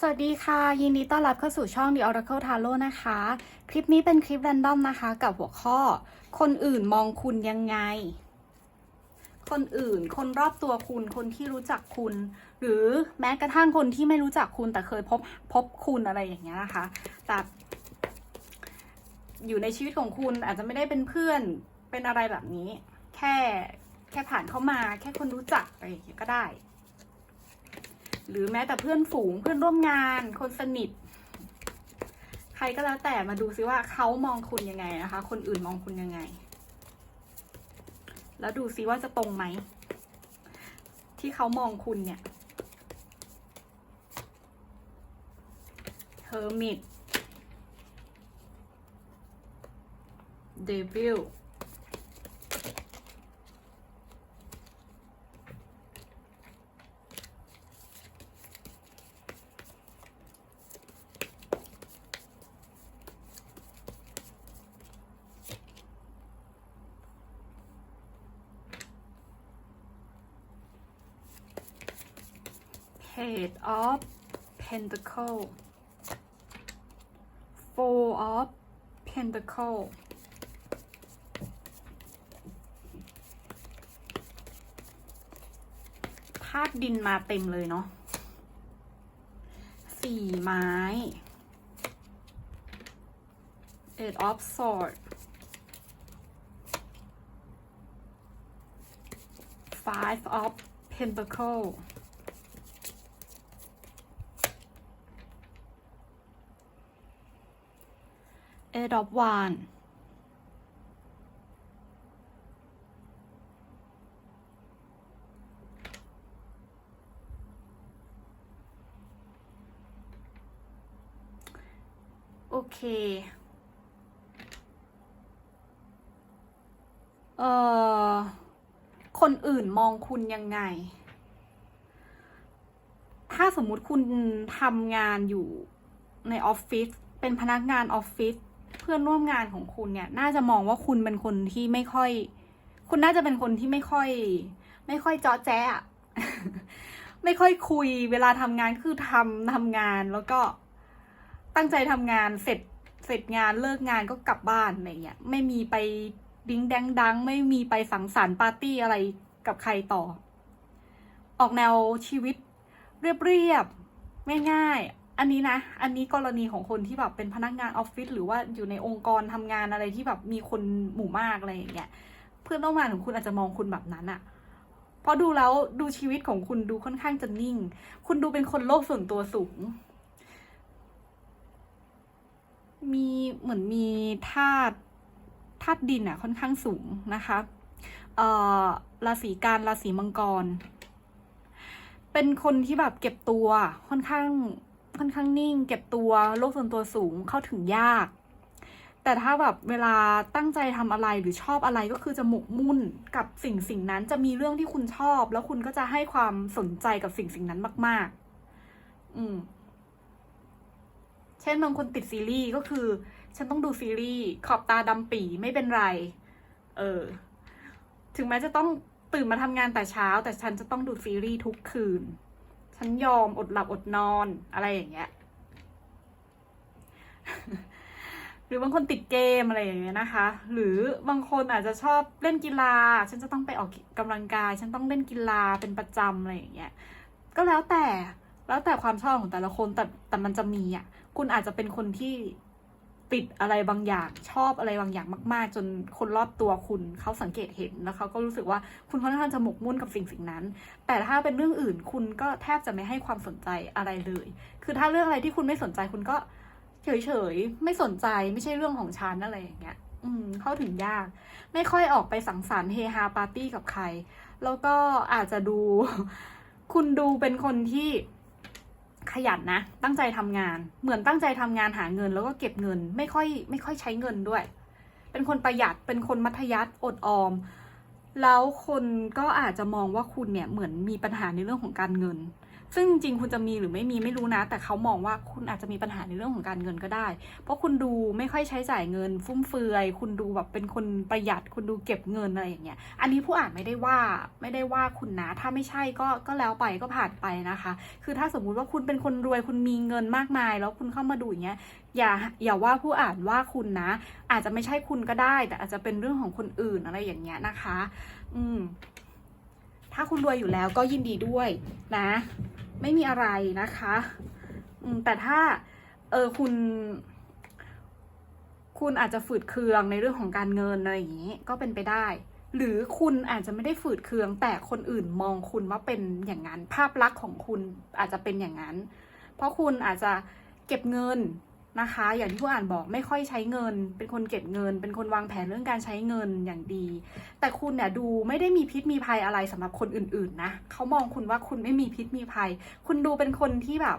สวัสดีค่ะ ยินดีต้อนรับเข้าสู่ช่อง The Oracle Tarot นะคะ คลิปนี้เป็นคลิปแรนดอมนะคะ กับหัวข้อ คนอื่นมองคุณยังไง คนอื่น คนรอบตัวคุณ คนที่รู้จักคุณ หรือแม้กระทั่งคนที่ไม่รู้จักคุณแต่เคยพบพบคุณอะไรอย่างเงี้ยนะคะแต่อยู่ในชีวิตของคุณอาจจะไม่ได้เป็นเพื่อนเป็นอะไรแบบนี้ แค่แค่ผ่านเข้ามา แค่คนรู้จักอะไรอย่างเงี้ยก็ได้ หรือแม้แต่เพื่อนฝูงเพื่อนร่วมงาน คนสนิท ใครก็แล้วแต่มาดูซิว่าเขามองคุณยังไงนะคะ คนอื่นมองคุณยังไง แล้วดูซิว่าจะตรงไหม ที่เขามองคุณเนี่ย Hermit Devil Page of Pentacle Four of Pentacle ธาตุดินมาเต็มเลยเนาะสี่ไม้ Eight of Swords Five of Pentacle Eight of Wands โอเค เอ่อ คนอื่นมองคุณยังไง ถ้าสมมุติคุณทำงานอยู่ในออฟฟิศ เป็นพนักงานออฟฟิศ เพื่อนร่วมงานของคุณเนี่ย น่าจะมองว่าคุณเป็นคนที่ไม่ค่อย คุณน่าจะเป็นคนที่ไม่ค่อย ไม่ค่อยเจาะแจ๊ะไม่ค่อยคุย เวลาทำงานคือทำทำงานแล้วก็ตั้งใจทำงานเสร็จเสร็จงานเลิกงานก็กลับบ้านอะไรเงี้ยไม่มีไปดิ้งแดงดัง ไม่มีไปสังสรรค์ปาร์ตี้อะไรกับใครต่อ ออกแนวชีวิตเรียบๆง่ายๆ อันนี้นะ อันนี้กรณีของคนที่แบบเป็นพนักงานออฟฟิศหรือว่าอยู่ในองค์กรทำงานอะไรที่แบบมีคนหมู่มากอะไรอย่างเงี้ยเพื่อนร่วมงานของคุณอาจจะมองคุณแบบนั้นอะเพราะดูแล้วดูชีวิตของคุณดูค่อนข้างจะนิ่ง คุณดูเป็นคนโลกส่วนตัวสูง มีเหมือนมีธาตุธาตุดินอะค่อนข้างสูงนะคะเอ่อราศีการราศีมังกร เป็นคนที่แบบเก็บตัวค่อนข้าง ค่อนข้างนิ่ง เก็บตัวโลกส่วนตัวสูงเข้าถึงยาก แต่ถ้าแบบเวลาตั้งใจทำอะไรหรือชอบอะไรก็คือจะหมกมุ่นกับสิ่งสิ่งนั้นจะมีเรื่องที่คุณชอบ แล้วคุณก็จะให้ความสนใจกับสิ่งสิ่งนั้นมาก ๆ อืมเช่นบางคนติดซีรีส์ก็คือ ฉันต้องดูซีรีส์ขอบตาดำปีไม่เป็นไร เออ ถึงแม้จะต้องตื่นมาทำงานแต่เช้า แต่ฉันจะต้องดูซีรีส์ทุกคืน ฉันยอมอดหลับอดนอนอะไรอย่างเงี้ย หรือบางคนติดเกมอะไรอย่างเงี้ยนะคะ หรือบางคนอาจจะชอบเล่นกีฬา ฉันจะต้องไปออกกำลังกาย ฉันต้องเล่นกีฬาเป็นประจำอะไรอย่างเงี้ย ก็แล้วแต่แล้วแต่ความชอบของแต่ละคนแต่แต่มันจะมีอะ คุณอาจจะเป็นคนที่ ติดอะไรบางอย่างชอบอะไรบางอย่างมากๆ จนคนรอบตัวคุณเขาสังเกตเห็นแล้วเขาก็รู้สึกว่าคุณค่อนข้างจะหมกมุ่นกับสิ่งสิ่งนั้น แต่ถ้าเป็นเรื่องอื่นคุณก็แทบจะไม่ให้ความสนใจอะไรเลย คือถ้าเรื่องอะไรที่คุณไม่สนใจคุณก็เฉยๆไม่สนใจไม่ใช่เรื่องของฉันอะไรอย่างเงี้ย อืมเข้าถึงยาก ไม่ค่อยออกไปสังสรรค์เฮฮาปาร์ตี้กับใคร แล้วก็อาจจะดู คุณดูเป็นคนที่ ขยันนะ ตั้งใจทำงาน เหมือนตั้งใจทำงานหาเงิน แล้วก็เก็บเงิน ไม่ค่อยไม่ค่อยใช้เงินด้วย เป็นคนประหยัด เป็นคนมัธยัสถ์อดออม แล้วคนก็อาจจะมองว่าคุณเนี่ยเหมือนมีปัญหาในเรื่องของการเงิน ซึ่งจริงๆคุณจะมีหรือไม่มีไม่รู้นะ แต่เขามองว่าคุณอาจจะมีปัญหาในเรื่องของการเงินก็ได้ เพราะคุณดูไม่ค่อยใช้จ่ายเงินฟุ่มเฟือย คุณดูแบบเป็นคนประหยัด คุณดูเก็บเงินอะไรอย่างเงี้ย อันนี้ผู้อ่านไม่ได้ว่าไม่ได้ว่าคุณนะ ถ้าไม่ใช่ก็ก็แล้วไปก็ผ่านไปนะคะ คือถ้าสมมุติว่าคุณเป็นคนรวยคุณมีเงินมากมาย แล้วคุณเข้ามาดูอย่างเงี้ยอย่าอย่าว่าผู้อ่านว่าคุณนะ อาจจะไม่ใช่คุณก็ได้ แต่อาจจะเป็นเรื่องของคนอื่นอะไรอย่างเงี้ยนะคะ อืมถ้าคุณรวยอยู่แล้วก็ยินดีด้วยนะ ไม่มีอะไรนะคะแต่ถ้าเออคุณ คุณอาจจะฝืดเคืองในเรื่องของการเงินอะไรอย่างนี้ก็เป็นไปได้ หรือคุณอาจจะไม่ได้ฝืดเคือง แต่คนอื่นมองคุณว่าเป็นอย่างนั้น ภาพลักษณ์ของคุณอาจจะเป็นอย่างนั้น เพราะคุณอาจจะเก็บเงิน นะคะ อย่างที่ผู้อ่านบอกไม่ค่อยใช้เงิน เป็นคนเก็บเงิน เป็นคนวางแผนเรื่องการใช้เงินอย่างดี แต่คุณเนี่ยดูไม่ได้มีพิษมีภัยอะไรสำหรับคนอื่นๆนะเขามองคุณว่าคุณไม่มีพิษมีภัย คุณดูเป็นคนที่แบบ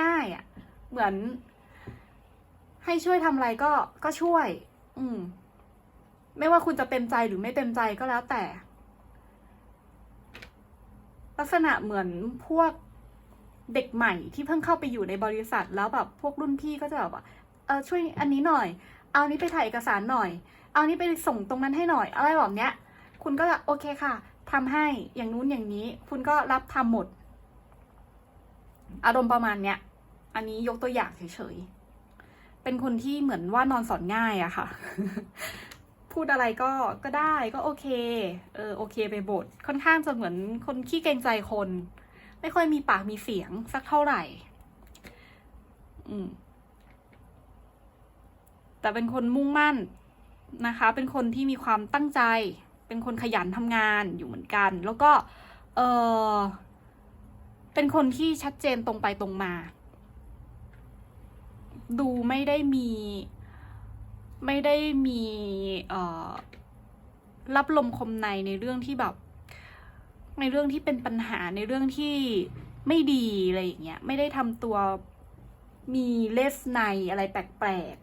ง่ายๆอะ่ะ เหมือน ให้ช่วยทำอะไรก็ก็ช่วย อืม ไม่ว่าคุณจะเต็มใจหรือไม่เต็มใจก็แล้วแต่ ลักษณะเหมือนพวก เด็กใหม่ที่เพิ่งเข้าไปอยู่ในบริษัทแล้วแบบพวกรุ่นพี่ก็จะแบบว่าเออช่วยอันนี้หน่อย เอานี้ไปถ่ายเอกสารหน่อย เอานี้ไปส่งตรงนั้นให้หน่อย อะไรแบบเนี้ย คุณก็จะโอเคค่ะทำให้อย่างนู้นอย่างนี้ คุณก็รับทำหมด อารมณ์ประมาณเนี้ย อันนี้ยกตัวอย่างเฉยๆ เป็นคนที่เหมือนว่านอนสอนง่ายอะค่ะ พูดอะไรก็ก็ได้ก็โอเค เออโอเคไปบท ค่อนข้างจะเหมือนคนขี้เกรงใจคน ไม่ค่อยมีปากมีเสียงสักเท่าไหร่ อืม แต่เป็นคนมุ่งมั่นนะคะ เป็นคนที่มีความตั้งใจ เป็นคนขยันทำงานอยู่เหมือนกัน แล้วก็เออเป็นคนที่ชัดเจนตรงไปตรงมา ดูไม่ได้มี ไม่ได้มี เอ่อ รับลมคมในในเรื่องที่แบบ ในเรื่องที่เป็นปัญหาในเรื่องที่ไม่ดีอะไรอย่างเงี้ยไม่ได้ทำตัวมีเลสในอะไรแปลก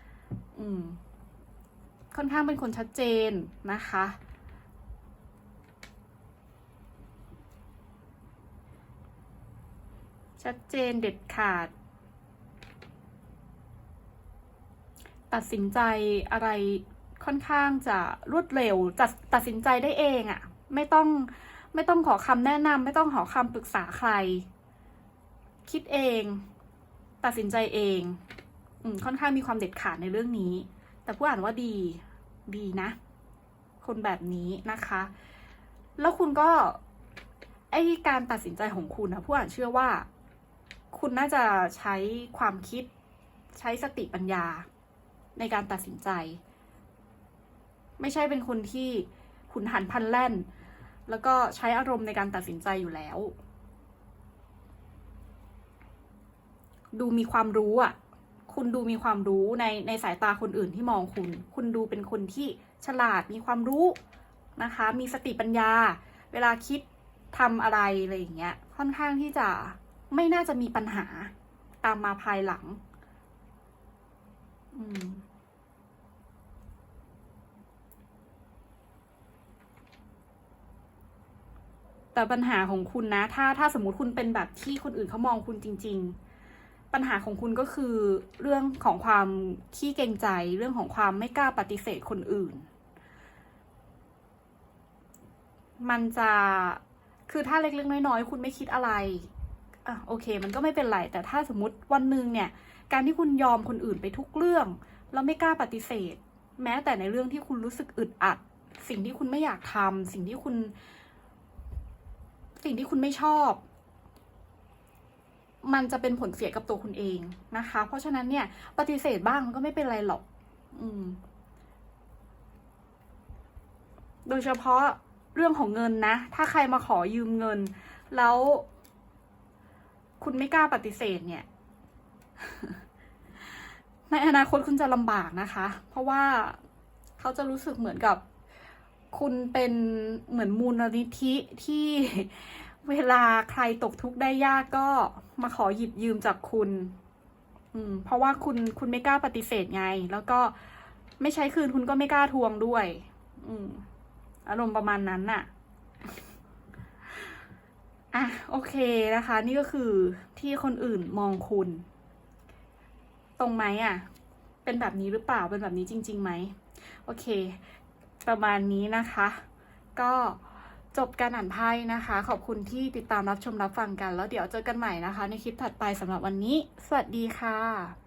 ๆอืมค่อนข้างเป็นคนชัดเจนนะคะ ชัดเจนเด็ดขาด ตัดสินใจอะไรค่อนข้างจะรวดเร็วจัดตัดสินใจได้เองอะ่ะ ไม่ต้อง ไม่ต้องขอคำแนะนำไม่ต้องขอคำปรึกษาใคร คิดเอง ตัดสินใจเองอมค่อนข้างมีความเด็ดขาดในเรื่องนี้ แต่ผู้อ่านว่าดีดีนะ คนแบบนี้นะคะ แล้วคุณก็ไอการตัดสินใจของคุณนะผู้อ่านเชื่อว่า คุณน่าจะใช้ความคิดใช้สติปัญญาในการตัดสินใจ ไม่ใช่เป็นคนที่หุนหันพลันแล่น แล้วก็ใช้อารมณ์ในการตัดสินใจอยู่แล้ว ดูมีความรู้อะ คุณดูมีความรู้ในในสายตาคนอื่นที่มองคุณ คุณดูเป็นคนที่ฉลาดมีความรู้นะคะ มีสติปัญญา เวลาคิดทำอะไรอะไรอย่างเงี้ย ค่อนข้างที่จะไม่น่าจะมีปัญหาตามมาภายหลัง อืม แต่ปัญหาของคุณนะ ถ้าถ้าสมมติคุณเป็นแบบที่คนอื่นเขามองคุณจริง ๆ ปัญหาของคุณก็คือเรื่องของความขี้เกรงใจ เรื่องของความไม่กล้าปฏิเสธคนอื่น มันจะคือถ้าเล็กๆน้อยๆ คุณไม่คิดอะไรอะโอเค มันก็ไม่เป็นไร แต่ถ้าสมมติวันหนึ่งเนี่ย การที่คุณยอมคนอื่นไปทุกเรื่อง แล้วไม่กล้าปฏิเสธ แม้แต่ในเรื่องที่คุณรู้สึกอึดอัด สิ่งที่คุณไม่อยากทำสิ่งที่คุณ สิ่งที่คุณไม่ชอบ มันจะเป็นผลเสียกับตัวคุณเองนะคะ เพราะฉะนั้นเนี่ย ปฏิเสธบ้างก็ไม่เป็นไรหรอก อืม โดยเฉพาะเรื่องของเงินนะ ถ้าใครมาขอยืมเงิน แล้ว คุณไม่กล้าปฏิเสธเนี่ย ในอนาคตคุณจะลำบากนะคะ เพราะว่าเขาจะรู้สึกเหมือนกับ คุณเป็นเหมือนมูลนิธิที่เวลาใครตกทุกข์ได้ยากก็มาขอหยิบยืมจากคุณ อืม เพราะว่าคุณคุณไม่กล้าปฏิเสธไง แล้วก็ไม่ใช้คืนคุณก็ไม่กล้าทวงด้วย อืม อารมณ์ประมาณนั้นน่ะ อะ โอเคนะคะ นี่ก็คือที่คนอื่นมองคุณ ตรงไหมอะ เป็นแบบนี้หรือเปล่า เป็นแบบนี้จริงๆไหม โอเค ประมาณนี้นะคะ ก็จบการอ่านไพ่นะคะ ขอบคุณที่ติดตามรับชมรับฟังกัน แล้วเดี๋ยวเจอกันใหม่นะคะ ในคลิปถัดไปสำหรับวันนี้ สวัสดีค่ะ